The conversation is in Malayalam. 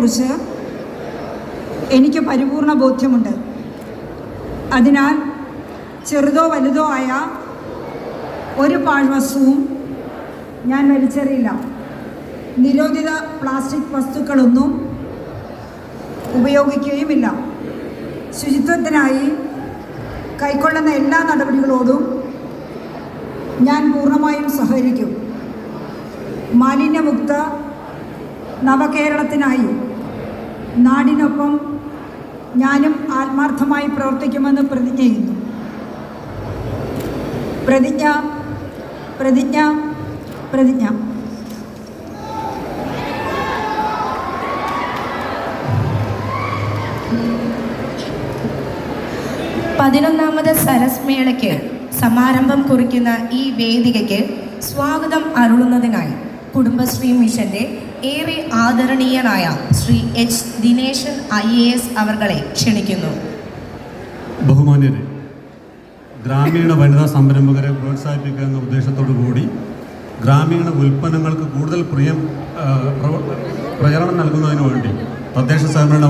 സത്യത്തെക്കുറിച്ച് എനിക്ക് പരിപൂർണ ബോധ്യമുണ്ട്. അതിനാൽ ചെറുതോ വലുതോ ആയ ഒരു പാഴ്വസ്തുവും ഞാൻ വലിച്ചെറിയില്ല. നിരോധിത പ്ലാസ്റ്റിക് വസ്തുക്കളൊന്നും ഉപയോഗിക്കുകയുമില്ല. ശുചിത്വത്തിനായി കൈക്കൊള്ളുന്ന എല്ലാ നടപടികളോടും ഞാൻ പൂർണമായും സഹകരിക്കും. മാലിന്യമുക്ത നവകേരളത്തിനായി നാടിനൊപ്പം ഞാനും ആത്മാർത്ഥമായി പ്രവർത്തിക്കുമെന്ന് പ്രതിജ്ഞ ചെയ്യുന്നു. പ്രതിജ്ഞ പ്രതിജ്ഞ പ്രതിജ്ഞ. പതിനൊന്നാമത് സരസ് മേളയ്ക്ക് സമാരംഭം കുറിക്കുന്ന ഈ വേദികയ്ക്ക് സ്വാഗതം അരുളുന്നതിനായി കുടുംബശ്രീ മിഷന്റെ ഏറെ ആദരണീയനായ Shri H Dineshan I A S അവർകളെ ക്ഷണിക്കുന്നു. ബഹുമാന്യരെ ഗ്രാമീണ വനിതാ സംരംഭകരെ പ്രോത്സാഹിപ്പിക്കുക എന്ന ഉദ്ദേശത്തോടു കൂടി ഗ്രാമീണ ഉൽപ്പന്നങ്ങൾക്ക് കൂടുതൽ പ്രിയം പ്രചരണം നൽകുന്നതിന് വേണ്ടി തദ്ദേശ സ്വയംഭരണ